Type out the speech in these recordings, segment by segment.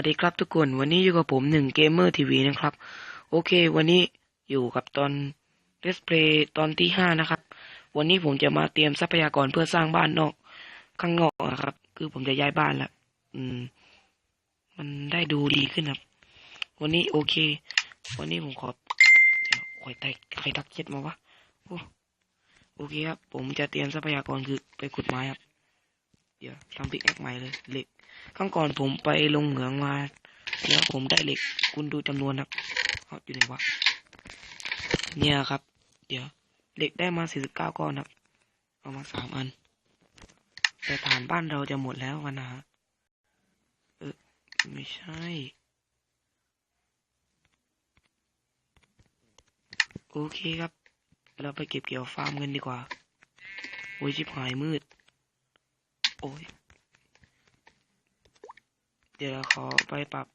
วัสดีครับทุกคน วันนี้อยู่กับผมหนึ่งเกมเมอร์ทีวีนะครับ โอเค วันนี้อยู่กับตอนเลสเพลย์ตอนที่ห้านะครับ วันนี้ผมจะมาเตรียมทรัพยากรเพื่อสร้างบ้านนอก ข้างนอกนะครับ คือผมจะย้ายบ้านล้วอืม มันได้ดูดีขึ้นครับ วันนี้โอเค วันนี้ผมขอคอยไต่ใครทักเช็ดมาวะโอ้โอเคครับ ผมจะเตรียมทรัพยากรคือไปขุดไม้ครับ เดี๋ยวทำปิกแอคใหม่เลยเหล็ก ครั้งก่อนผมไปลงเหมืองมาแล้วผมได้เหล็ก คุณดูจำนวนครับเอาอยู่ไหนวะเนี่ยครับ เดี๋ยวเหล็กได้มาสี่สิบเก้าก้อนครับเอามาสามอัน แต่ฐานบ้านเราจะหมดแล้วกันนะฮะเออไม่ใช่โอเคครับ เราไปเก็บเกี่ยวฟาร์มกันดีกว่า โอ้ยชิบหายมืด โอ้ย เดี๋ยวเราขอไปปรับ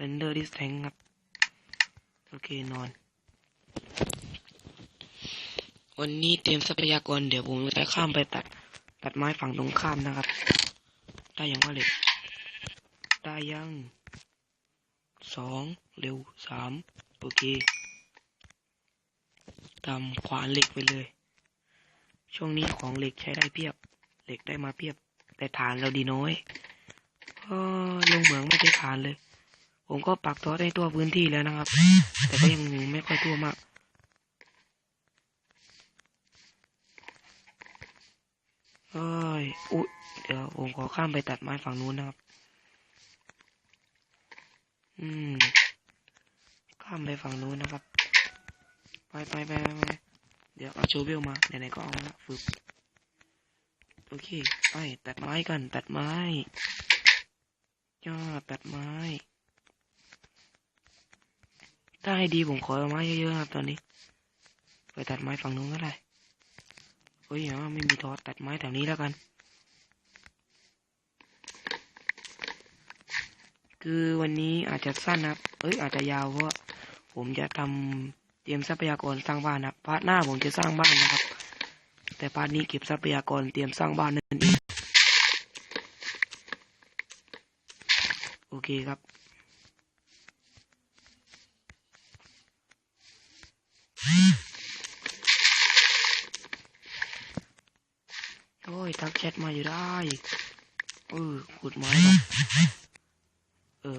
render distance ครับ โอเคนอน วันนี้เตรียมทรัพยากรเดี๋ยวผมจะข้ามไปตัด ตัดไม้ฝั่งตรงข้ามนะครับ ได้ยังว่าเหล็ก ได้ยังสองเร็วสามโอเคทำขวานเหล็กไปเลย ช่วงนี้ของเหล็กใช้ได้เพียบ เหล็กได้มาเพียบ แต่ฐานเราดีน้อย ก็ลงเหมืองไม่ได้ทานเลย ผมก็ปักทอดให้ตัวพื้นที่แล้วนะครับ แต่ก็ยังไม่ค่อยทั่วมากเอ้ยอุ๊ยเดี๋ยวผมขอข้ามไปตัดไม้ฝั่งนู้นนะครับ อืม ข้ามไปฝั่งนู้นนะครับ ไปไปไปไปเดี๋ยวเอาโชเวลมาไหนๆก็เอาละฝึก โอเค ไปตัดไม้กัน ตัดไม้ ยอดตัดไม้ ถ้าให้ดีผมขอไม้เยอะๆครับตอนนี้ ไปตัดไม้ฝั่งนู้นก็ได้เฮ้ยอ๋อไม่มีทอตัดไม้แถวนี้แล้วกัน คือวันนี้อาจจะสั้นนะครับเอ้ยอาจจะยาวเพราะผมจะทำเตรียมทรัพยากรสร้างบ้านนะพาร์ทหน้าผมจะสร้างบ้านนะครับ แต่พาร์ทนี้เก็บทรัพยากรเตรียมสร้างบ้านนั่นเอง โอเคครับโอ้ยทักแชทมาอยู่ได้เออขุดไม้ครับเออ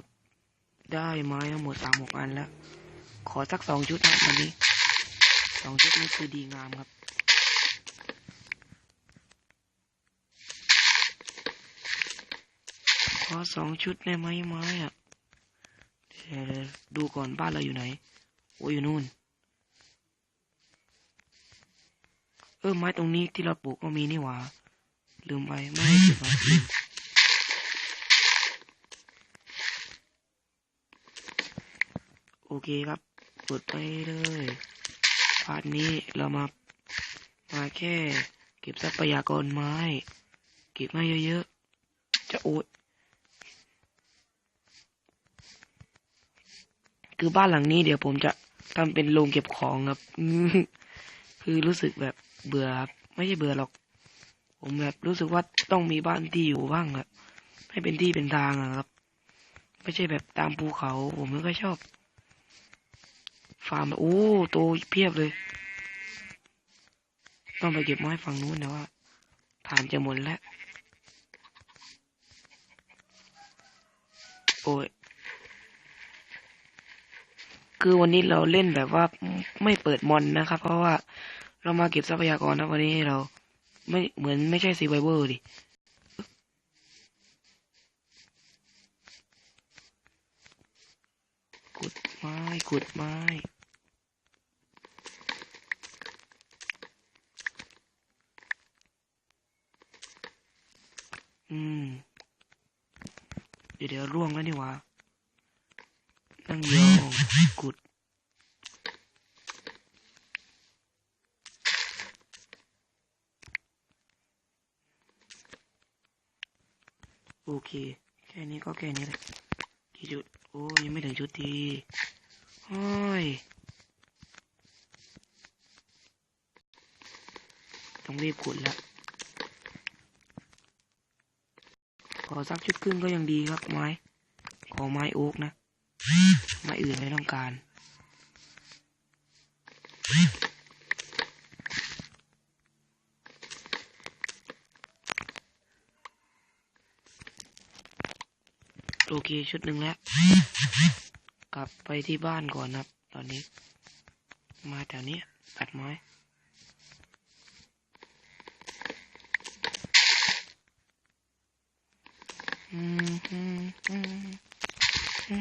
ได้ไม้ทั้งหมดสามหกอันแล้ว ขอสักสองชุดนะวันนี้สองชุดนี้คือดีงามครับ อสองชุดได้ไหมไม้อะเดี๋ยวดูก่อนบ้านเราอยู่ไหน โอ้ยอยู่นู่น เออไม้ตรงนี้ที่เราปลูกก็มีนี่หว่า ลืมไปไม่ให้เก็บไว้ลืมโอเคครับกดไปเลยพาร์ทนี้เรามา มาแค่ เก็บทรัพยากรไม้ เก็บมาเยอะๆ จะโอ๊ย คือบ้านหลังนี้เดี๋ยวผมจะทำเป็นโรงเก็บของครับ คือรู้สึกแบบเบื่อครับไม่ใช่เบื่อหรอก ผมแบบรู้สึกว่าต้องมีบ้านที่อยู่บ้างอะให้เป็นที่เป็นทางอะครับ ไม่ใช่แบบตามภูเขา ผมไม่ค่อยชอบ ฟาร์มแบบโอ้โตเพียบเลย ต้องไปเก็บไม้ฝั่งนู้นนะว่าฐานจะหมดแล้ว โอ้ย คือวันนี้เราเล่นแบบว่าไม่เปิดมอนนะครับ เพราะว่าเรามาเก็บทรัพยากรนะวันนี้เรา ไม่เหมือนไม่ใช่ซีไวเวอร์ดิขุดไม้ขุดไม้อืม เดี๋ยวเดี๋ยวร่วงแล้วนี่ว่า นั่งยองกุดโอเคแค่นี้ก็แค่นี้เลยกี่จุด โอ้ยังไม่ถึงชุดทีโอ้ยต้องรีบขุดแล้วขอสักชุดครึ่งก็ยังดีครับไม้ ขอไม้โอ๊กนะ ไม้อื่นไม่ต้องการ โอเค ชุดหนึ่งแล้ว กลับไปที่บ้านก่อนนะครับ ตอนนี้ มาแถวนี้ตัดไม้อืมอืมอืม ขุด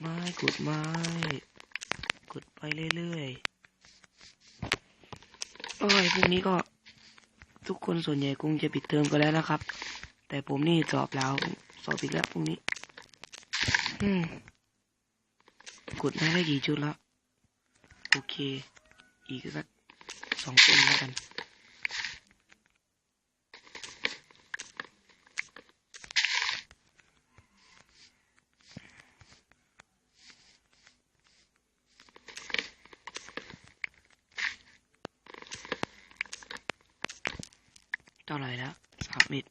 ไม้ขุดไม้ขุดไปเรื่อยๆโอ้ยพรุ่งนี้ก็ ทุกคนส่วนใหญ่คงจะปิดเทอมกันแล้วนะครับ แต่ผมนี่สอบแล้ว สอบอีกแล้วพรุ่งนี้ อืมขุดได้ได้กี่ชุดแล้ว โอเค อีกสักสองต้นแล้วกัน เท่าไหร่แล้วสาม เม็ด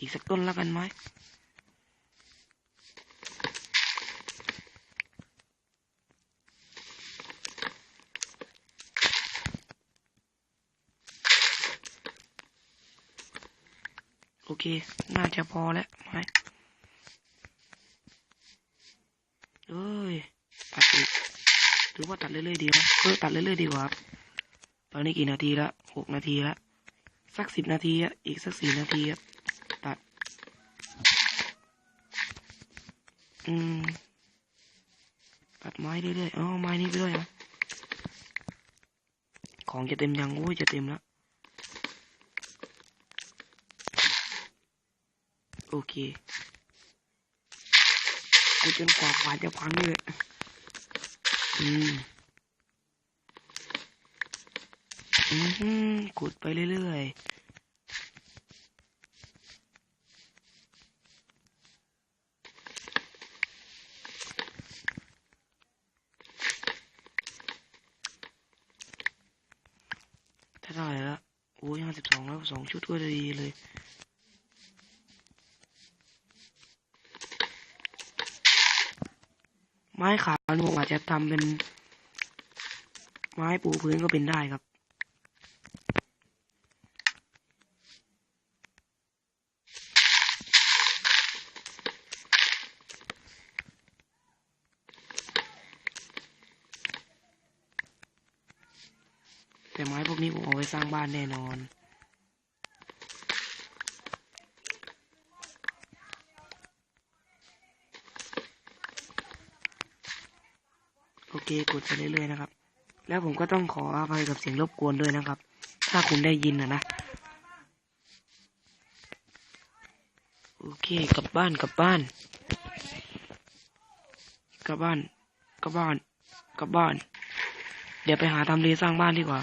อีกสักต้นแล้วกันไหมโอเค น่าจะพอแล้วไหมเอ้ย ตัดอีกหรือว่าตัดเรื่อยๆดีนะเออตัดเรื่อยๆดีกว่าครับตอนนี้กี่นาทีละหกนาทีละ สักสิบนาทีอะอีกสักสี่นาทีอะตัด อืม ตัดไม้เรื่อยๆอ๋อไม้นี้ไปด้วยนะของจะเต็มยังโอ้ยจะเต็มแล้ว โอเคกูจนกว่าขวานจะพังเลยอืม อืมขุดไปเรื่อยๆถ้าได้แล้วโอ้ยห้าสิบสองแล้วสองชุดก็ดีเลยไม้ขาวนี่ผมอาจจะทำเป็น ไม้ปูพื้นก็เป็นได้ครับ แต่ไม้พวกนี้ผมเอาไว้ สร้างบ้านแน่นอน โอเคกดไปเรื่อยๆนะครับ แล้วผมก็ต้องขออภัยกับเสียงรบกวนด้วยนะครับ ถ้าคุณได้ยินนะนะโอเคกลับบ้านกลับบ้านกลับบ้านกลับบ้านกลับบ้าน เดี๋ยวไปหาทำเลสร้างบ้านดีกว่า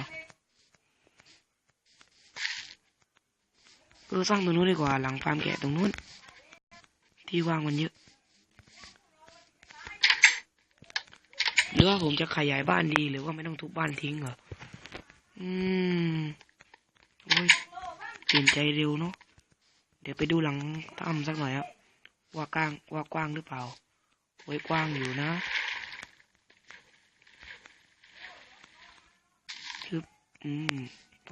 ออสร้างตรงนู้นดีกว่าหลังฟาร์มแกะตรงนู้น ที่ว่างมันเยอะ หรือว่าผมจะขยายบ้านดีหรือว่าไม่ต้องทุบบ้านทิ้งเหรอ อืมโอ้ยเปลี่ยนใจเร็วเนาะ เดี๋ยวไปดูหลังถ้ำสักหน่อยครับ ว่ากว้างว่ากว้างหรือเปล่า ไว้กว้างอยู่นะทึบอืม ไป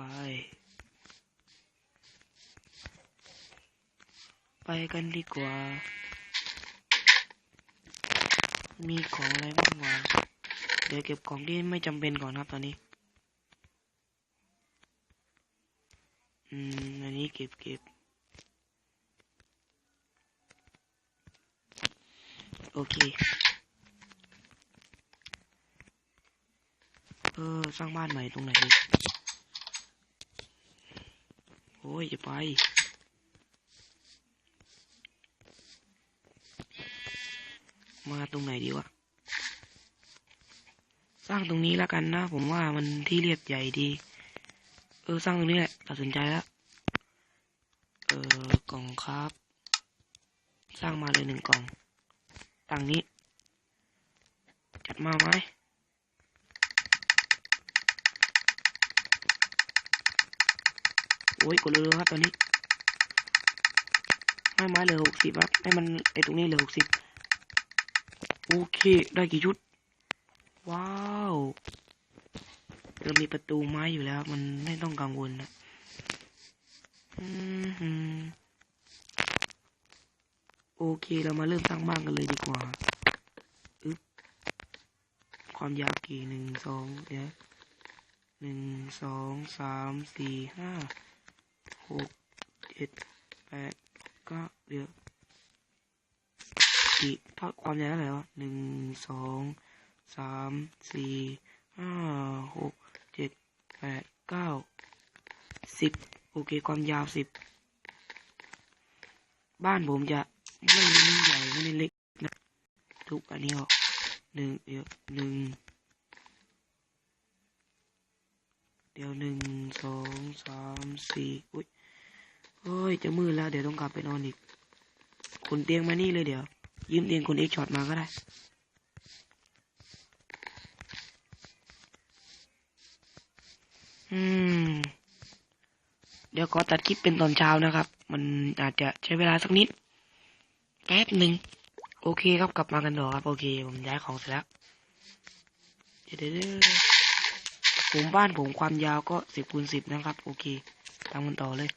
ไปกันดีกว่า มีของอะไรบ้างวะเดี๋ยวเก็บของที่ไม่จำเป็นก่อนครับตอนนี้ อืม อันนี้เก็บเก็บ โอเค เออ สร้างบ้านใหม่ตรงไหนดีโอ้ยจะไป มาตรงไหนดีวะ สร้างตรงนี้แล้วกันนะ ผมว่ามันที่เรียบใหญ่ดี เออ สร้างตรงนี้แหละ ตัดสินใจแล้ว เออกล่องครับ สร้างมาเลยหนึ่งกล่องตังนี้ จัดมาไหมโอ้ยกดเร็วๆครับตอนนี้ให้ไม้เหลือหกสิบครับให้มันไอตรงนี้เหลือหกสิบ โอเค ได้กี่ชุด ว้าว เรามีประตูไม้อยู่แล้ว มันไม่ต้องกังวลนะโอเค เรามาเริ่มสร้างบ้านกันเลยดีกว่าอึ๊บความยาวกี่หนึ่งสองเดี๋ยวหนึ่งสองสามสี่ห้าหกเจ็ดแปดเก้าเดี๋ยว กี่เท่าความยาวเท่าไหร่วะหนึ่งสองสามสี่ห้าหกเจ็ดแปดเก้าสิบโอเคความยาวสิบบ้านผมจะไม่ใหญ่ไม่เล็กนะทุกอันนี้ออกหนึ่งเดี๋ยวหนึ่งเดี๋ยวหนึ่งสองสามสี่อุ้ยโอ้ยจะมืดแล้วเดี๋ยวต้องกลับไปนอนอีกขนเตียงมานี่เลยเดี๋ยว ยืมเตียงคนเอ็กช็อตมาก็ได้เดี๋ยวขอตัดคลิปเป็นตอนเช้านะครับ มันอาจจะใช้เวลาสักนิด แป๊บหนึ่ง โอเคครับกลับมากันต่อครับ โอเค ผมย้ายของเสร็จแล้วเดี๋ยวผมบ้านผมความยาวก็สิบคูณสิบนะครับ โอเคทำกันต่อเลย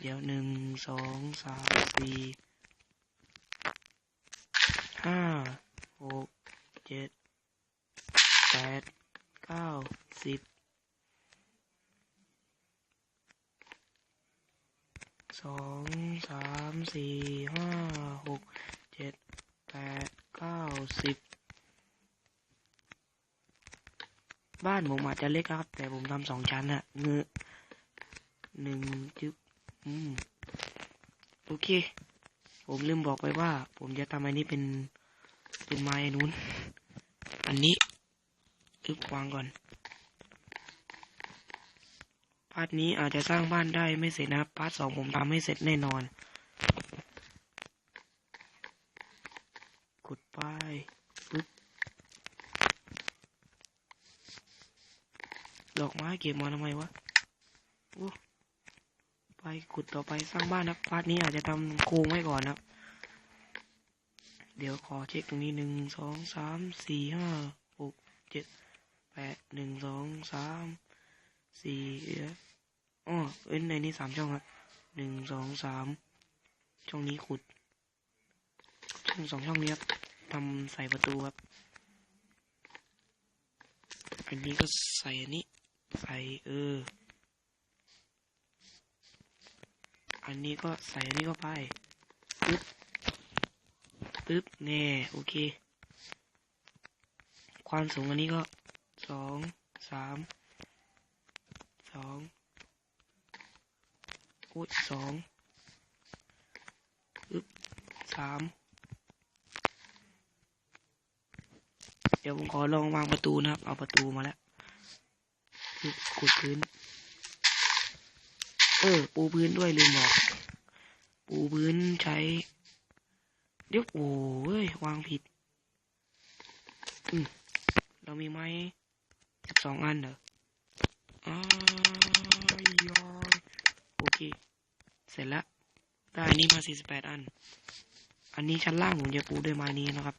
เดี๋ยวหนึ่งสองสามสี่ ห้าหกเจ็ดแปดเก้าสิบสองสามสี่ห้าหกเจ็ดแปดเก้าสิบบ้านผมอาจจะเล็กครับ แต่ผมทำสองชั้นอะเงือหนึ่งจึ๊บอืม โอเค ผมลืมบอกไปว่า ผมจะทำอันนี้เป็นเป็นไม้อันนู้น อันนี้อึบวางก่อนพาร์ทนี้อาจจะสร้างบ้านได้ไม่เสร็จนะพาร์ทสองผมทำให้เสร็จแน่นอนกดไปปึ๊บดอกไม้เก็บมาทำไมวะโอ้ ไปขุดต่อไปสร้างบ้านนะพาร์ทนี้อาจจะทำโครงไว้ก่อนนะเดี๋ยวขอเช็คตรงนี้หนึ่งสองสามสี่ห้าหกเจ็ดแปดหนึ่งสองสามสี่อ๋อเอ้ยในนี้สามช่องครับหนึ่งสองสามช่องนี้ขุด ช่องสองช่องนี้ครับทำใส่ประตูครับ อันนี้ก็ใส่อันนี้ ใส่เออ อันนี้ก็ใส่อันนี้ก็ไปปึ๊บปึ๊บแน่โอเค ความสูงอันนี้ก็สองสามสองอุ้ยสองปึ๊บสามเดี๋ยวผมขอลองวางประตูนะครับ เอาประตูมาแล้วขุดพื้น เออ ปูพื้นด้วยลืมบอก ปูพื้นใช้ เดี๋ยวโอ้ยวางผิด อืมเรามีไม้สิบสองอันเหรออ้ายอยโอเค เสร็จแล้วได้อันนี้มาสี่สิบแปดอัน อันนี้ชั้นล่างผมจะปูด้วยไม้นี้นะครับ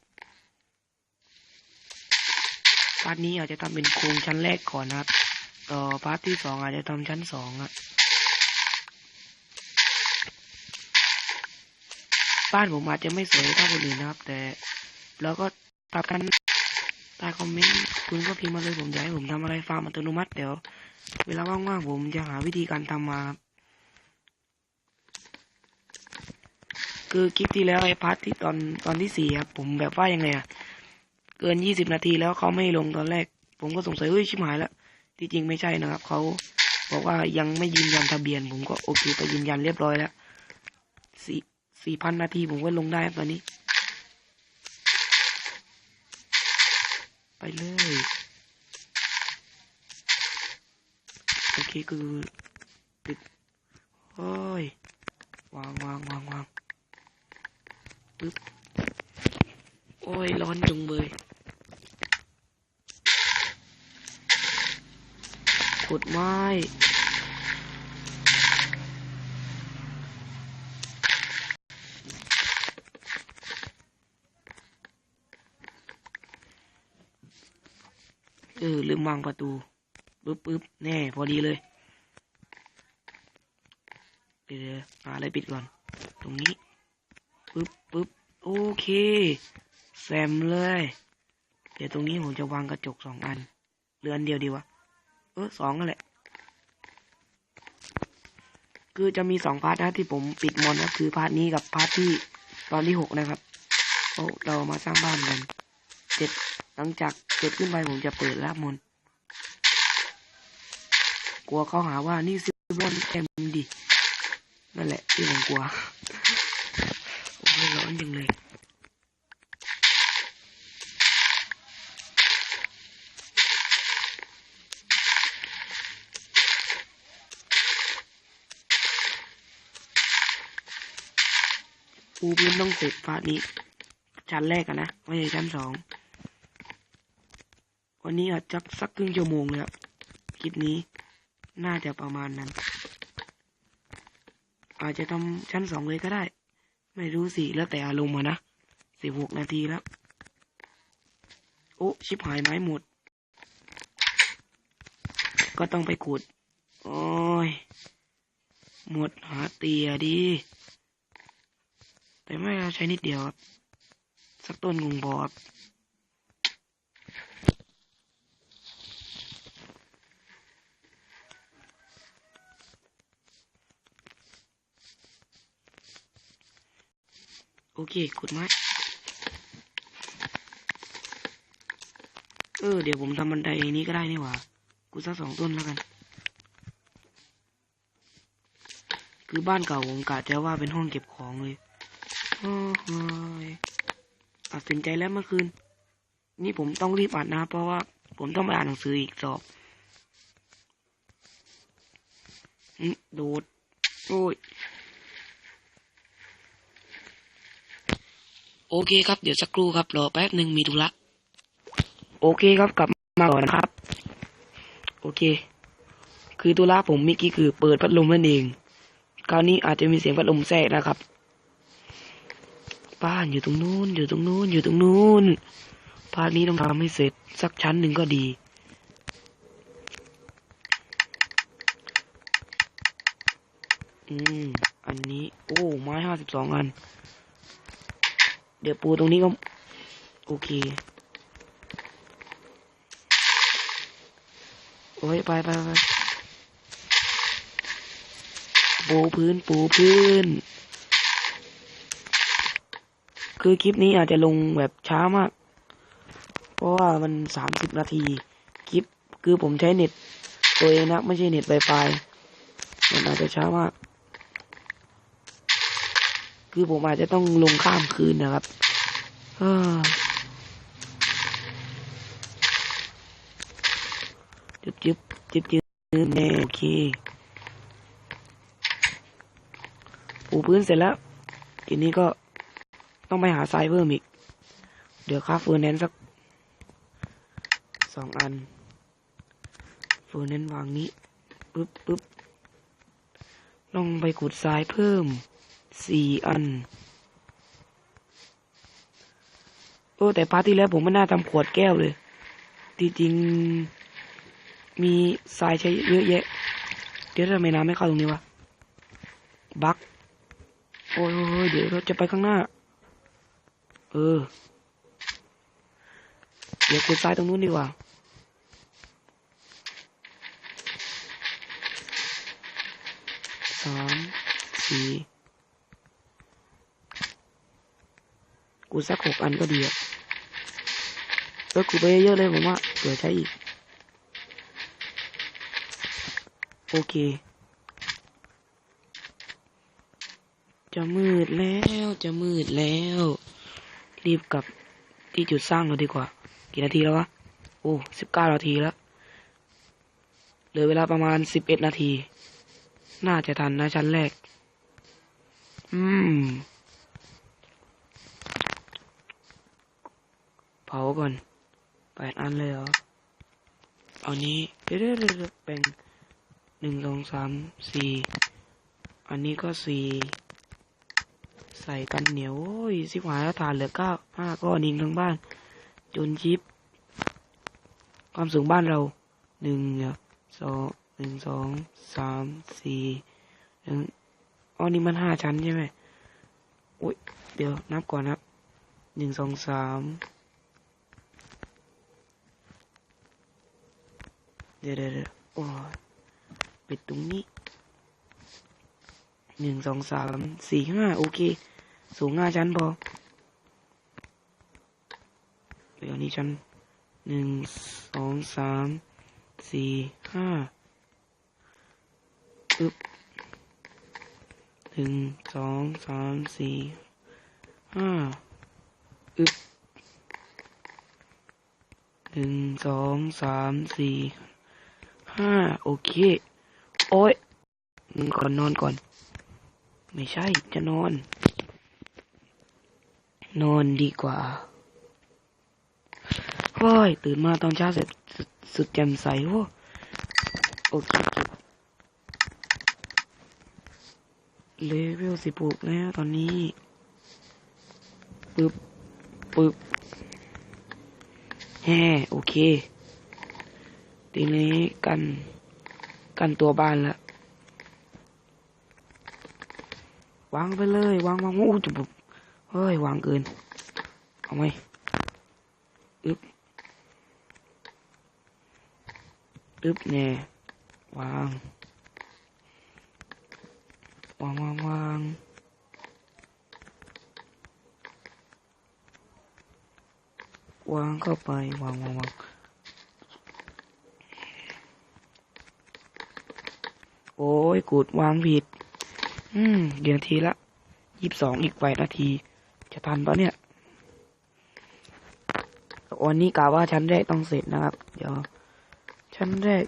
พาร์ทนี้อาจจะทำเป็นโครงชั้นแรกก่อนนะครับ ต่อพาร์ทที่สองอาจจะทำชั้นสองอะ บ้านผมอาจจะไม่สวยเท่าคนอื่นนะครับ แต่แล้วก็ตามกันใต้คอมเมนต์คุณก็พิมพ์มาเลยผมอยากให้ผมทำอะไรฟาร์มอัตโนมัติเดี๋ยว เวลาว่างๆผมจะหาวิธีการทำมาครับคือคลิปที่แล้วไอ้พาร์ทที่ตอนตอนที่สี่ครับผมแบบว่ายังไงอะเกินยี่สิบนาทีแล้วเขาไม่ลงตอนแรก ผมก็สงสัยเฮ้ยชิบหายแล้วที่จริงไม่ใช่นะครับเขาบอกว่ายังไม่ยืนยันทะเบียน ผมก็โอเคไปยืนยันเรียบร้อยแล้วสี่ สี่พันนาทีผมก็ลงได้ครับตอนนี้ ไปเลย โอเคคือปิดโอ้ยวางวางวางวางปึ๊บ โอ้ย ร้อนจุงเบยขุดไม้ ออลืม วางประตูปึ๊บปึ๊บแน่พอดีเลยเดี๋ยวเดี๋ยวหาอะไรปิดก่อน ตรงนี้ปึ๊บปึ๊บโอเคแซมเลย เดี๋ยวตรงนี้ผมจะวางกระจกสองอันเหลืออันเดียวดีวะเออสองนั่นแหละ คือจะมีสองพาร์ทนะที่ผมปิดมอนก็คือพาร์ทนี้กับพาร์ทที่ตอนที่หกนะครับโอ้เรามาสร้างบ้านกันเสร็จหลังจากเสร็จขึ้นไปผมจะเปิดรับมอน กลัวเขาหาว่านี่ซื้อบอนแกมดิ นั่นแหละที่ผมกลัวโอ้ยร้อนจังเลยปูพื้นต้องเสร็จพาร์ทนี้ ชั้นแรกอะนะ ไม่ใช่ชั้นสอง วันนี้อาจจะสักครึ่งชั่วโมงเลยครับ คลิปนี้ น่าจะประมาณนั้น อาจจะทำชั้นสองเลยก็ได้ ไม่รู้สิ แล้วแต่อารมณ์นะสิบหกนาทีแล้ว โอ้ชิบหายไม้หมด ก็ต้องไปขุด โอ้ย หมดหาเตียดี แต่ไม่เราใช้นิดเดียวครับสักต้นงงบอบ โอเคขุดไม้เออ เดี๋ยวผมทำบันไดนี้ก็ได้นี่หว่า กูสักสองต้นแล้วกัน คือบ้านเก่าผมกะจะว่าเป็นห้องเก็บของเลยโอ้ยตัดสินใจแล้วเมื่อคืน นี่ผมต้องรีบอ่านนะ เพราะว่าผมต้องไปอ่านหนังสืออีกสอบโดด โอ้ย โอเคครับเดี๋ยวสักครู่ครับรอแป๊บหนึ่งมีธุระโอเคครับกลับมาก่อนนะครับ โอเค คือธุระผมเมื่อกี้คือเปิดพัดลมนั่นเอง คราวนี้อาจจะมีเสียงพัดลมแทรกนะครับ บ้านอยู่ตรงนู้นอยู่ตรงนู้นอยู่ตรงนู้นพาร์ทนี้ต้องทำให้เสร็จสักชั้นหนึ่งก็ดีอืมอันนี้ โอ้ ไม้ห้าสิบสองอัน เดี๋ยวปูตรงนี้ก็ โอเค โอ้ยไปไปไปปูพื้นปูพื้น คือคลิปนี้อาจจะลงแบบช้ามาก เพราะว่ามันสามสิบนาที คลิปคือผมใช้เน็ต ตัวเองนะ ไม่ใช่เน็ตไวไฟมันอาจจะช้ามาก คือผมอาจจะต้องลงข้ามคืนนะครับจึบจึบจึบจึบแน่โอเคปูพื้นเสร็จแล้ว ทีนี้ก็ต้องไปหาทรายเพิ่มอีก เดี๋ยวค่าเฟอร์แนนซ์สักสองอันเฟอร์แนนซ์วางนี้ปึ๊บปึ๊บลองไปขุดทรายเพิ่ม สี่อัน โอ้แต่พาร์ทที่แล้วผมไม่น่าทำขวดแก้วเลย จริงมีทรายใช้เยอะแยะ เดี๋ยวทำไมน้ำไม่เข้าตรงนี้วะ บักโอ้โอ้ยเดี๋ยวเราจะไปข้างหน้า เออ เดี๋ยวขุดทรายตรงนู้นดีกว่าสามสี่ กูสักหกอันก็ดีอะเออกูไปเยอะๆเลยผมว่าเผื่อใช้อีก โอเค จะมืดแล้วจะมืดแล้ว รีบกลับที่จุดสร้างเราดีกว่า กี่นาทีแล้ววะ โอ้สิบเก้านาทีแล้วเหลือเวลาประมาณสิบเอ็ดนาที น่าจะทันนะชั้นแรก อืม เผาก่อนแปดอันเลยเหรอเอานี้เดี๋ยวเดี๋ยวเดี๋ยวแบ่งหนึ่งสองสามสี่อันนี้ก็สี่ใส่กันเหนียวโอ้ยสิบหายแล้วฐานเหลือเก้าห้าก้อนเองทั้งบ้าน จนชิป ความสูงบ้านเราหนึ่งสองหนึ่งสองสามสี่หนึ่งอ๋อนี่มันห้าชั้นใช่ไหมอุ้ยเดี๋ยวนับก่อนนับหนึ่งสองสาม เดี๋ยวเดี๋ยวโอ้ปิดตรงนี้หนึ่งสองสามสี่ห้าโอเค สูงห้าชั้นพอเดี๋ยวนี้ชั้นหนึ่งสองสามสี่ห้าอึบหนึ่งสองสามสี่ห้าอึบหนึ่งสองสามสี่ ห้าโอเค โอ้ยก่อนนอนก่อน ไม่ใช่จะนอน นอนดีกว่าเฮ้ยตื่นมาตอนเช้าเสร็จสุดสุดแจ่มใสโว้โอเคเก็บเลเวลสิบหกแล้วตอนนี้ปึ๊บปึ๊บแฮ่โอเค ทีนี้กัน กันตัวบ้านละวางไปเลยวางวางโอ้จุบเฮ้ยวางเกินเอาไหมอึบอึบแน่วางวางวางวางวางเข้าไปวางวางวางโอ้ ยกูดวางผิด อืมเดี๋ยวนาทีละยี่สิบสองอีกแปดนาที จะทันปะเนี่ยวันนี้กะว่าชั้นแรกต้องเสร็จนะครับ เดี๋ยว ชั้นแรก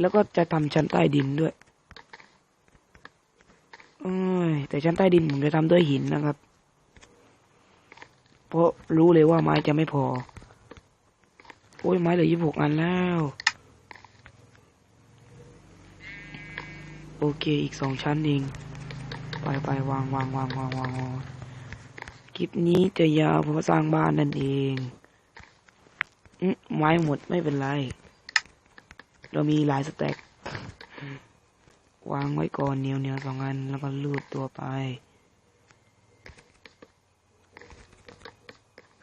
แล้วก็จะทำชั้นใต้ดินด้วยเอ้ยแต่ชั้นใต้ดินผมจะทำด้วยหินนะครับ เพราะรู้เลยว่าไม้จะไม่พอ โอ้ยไม้เหลือยี่สิบหกอันแล้ว โอเคอีกสองชั้นเองไปไปวางวางวางวางวางวางคลิปนี้จะยาวเพราะสร้างบ้านนั่นเองอไม้หมดไม่เป็นไร เรามีหลายสแต็กวางไว้ก่อนเนียวเนียวสองอันแล้วก็ลูดตัวไป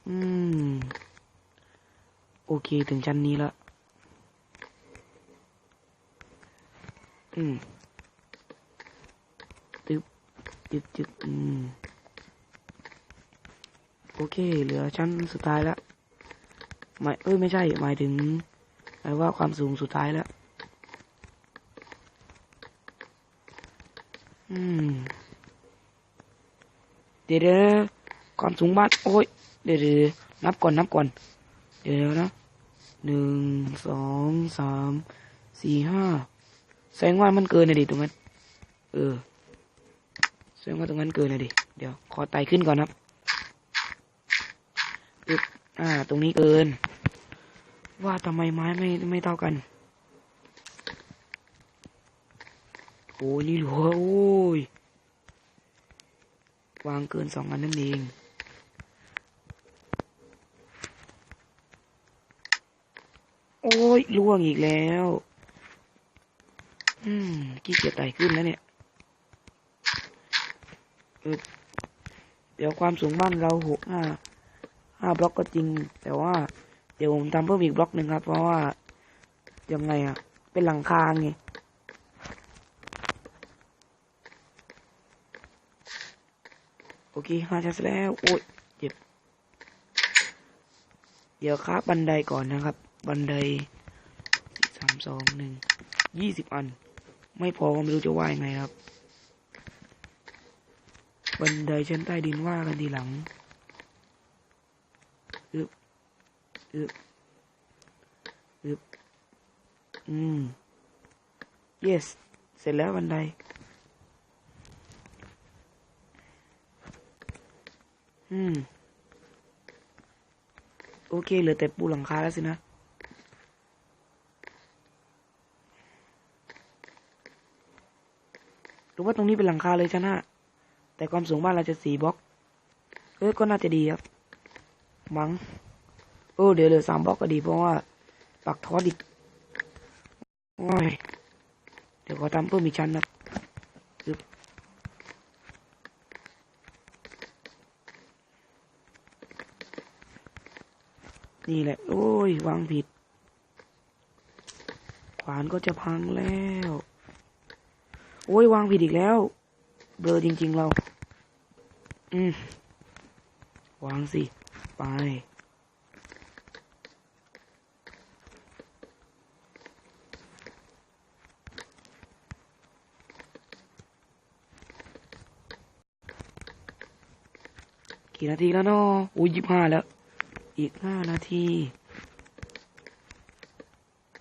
อืม โอเคถึงชั้นนี้แล้วอืม จึ๊บจึ๊บอืมโอเค เหลือชั้นสุดท้ายแล้วหมายเอ้ยไม่ใช่ หมายถึงหมายว่าความสูงสุดท้ายแล้วอืมเดี๋ยวเดี๋ยวความสูงบ้านโอ้ยเดี๋ยวเดี๋ยวนับก่อนนับก่อนเดี๋ยวเดี๋ยวนะหนึ่งสองสามสี่ห้าแสดงว่ามันเกินนะดิตรงนั้นเออ แสดงว่าตรงนั้นเกินเลยดิ เดี๋ยว ขอไต่ขึ้นก่อนครับอึ๊บอ่า ตรงนี้เกิน ว่าทำไมไม้ไม่ไม่เท่ากัน โอ้ยนี่หลัวโอ้ยวางเกินสองอันนั่นเองโอ้ยล่วงอีกแล้ว อืมขี้เกียจไต่ขึ้นแล้วเนี่ย เดี๋ยวความสูงบ้านเราหกห้าห้าบล็อกก็จริง แต่ว่า เดี๋ยวผมทำเพิ่มอีกบล็อกหนึ่งครับ เพราะว่ายังไงอะเป็นหลังคาไงโอเคห้าชั้นแล้วโอ้ยเจ็บ เดี๋ยวครับบันไดก่อนนะครับ บันไดสามสองหนึ่งยี่สิบอัน ไม่พอไม่รู้จะว่ายังไงครับ บันไดชั้นใต้ดินว่ากันทีหลังอึบอึบอึบอืม yes เสร็จแล้วบันไดอืม โอเคเหลือแต่ปูหลังคาแล้วสินะหรือว่าตรงนี้เป็นหลังคาเลยชนะ แต่ความสูงบ้านเราจะสี่บล็อก เออก็น่าจะดีครับมัง้งเออเดี๋ยวเหลือสามบล็อกก็ดีเพราะว่าปักทอดอีกโอ้ยเดี๋ยวขอทำเพิ่มอีกชั้นนะอึบนี่แหละ โอ้ยวางผิด ขวานก็จะพังแล้ว โอ้ยวางผิดอีกแล้ว เบลอจริง ๆ เรา อืม วางสิ ไป กี่นาทีแล้วเนาะอุ้ยยี่ห้าแล้ว อีกห้านาที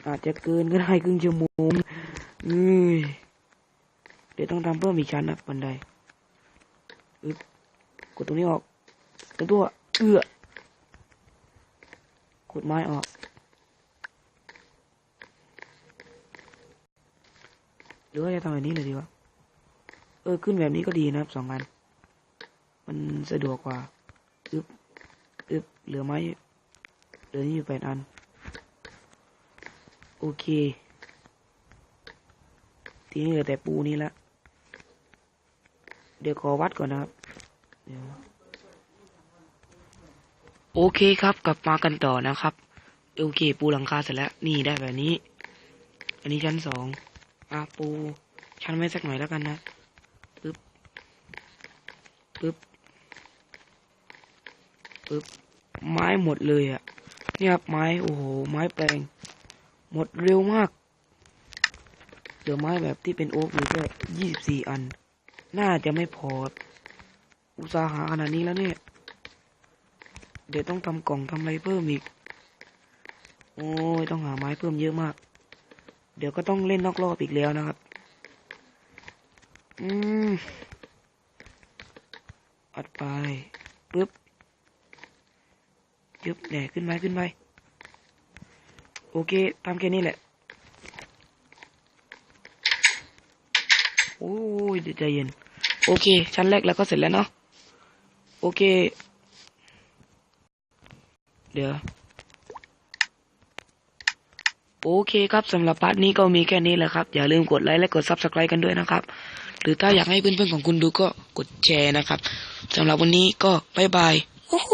อาจจะเกินก็ได้ครึ่งชั่วโมงเอ้ย เดี๋ยวต้องทำเพิ่มอีกชั้นนะบันไดอึบกดตรงนี้ออกตัวตัวเอื้อกดไม้ออกหรือว่าจะทำแบบนี้เลยดีวะเออขึ้นแบบนี้ก็ดีนะครับสองอัน มันสะดวกกว่าอึบอึบเหลือไม้เหลือนี่อยู่แปดอัน โอเค ทีนี้เหลือแต่ปูนี้ละ เดี๋ยวขอวัดก่อนนะครับโอเคครับกลับมากันต่อนะครับ โอเค ปูหลังคาเสร็จแล้ว นี่ได้แบบนี้ อันนี้ชั้นสองอะปูชั้นไม่สักหน่อยแล้วกันนะปึ๊บปึ๊บปึ๊บไม้หมดเลยอะ่ะเนี่ยครับไม้โอ้โหไม้แปลง หมดเร็วมากเหลือไม้แบบที่เป็นโอ๊กอยู่แค่ยี่สิบสี่อัน น่าจะไม่พอ อุตสาหะขนาดนี้แล้วเนี่ย เดี๋ยวต้องทำกล่องทำอะไรเพิ่มอีก โอ้ยต้องหาไม้เพิ่มเยอะมาก เดี๋ยวก็ต้องเล่นนอกรอบอีกแล้วนะครับ อืม อัดไปปึ๊บยึบเนี่ยขึ้นไปขึ้นไป โอเคทำแค่นี้แหละโอ้ยใจเย็น โอเค ชั้นแรกแล้วก็เสร็จแล้วเนาะโอเค เดี๋ยวโอเคครับสำหรับพาร์ทนี้ก็มีแค่นี้แหละครับ อย่าลืมกดไลค์และกด Subscribe กันด้วยนะครับ หรือถ้าอยากให้เพื่อนๆของคุณดูก็กดแชร์นะครับสำหรับวันนี้ก็บ๊ายบายโอ้โห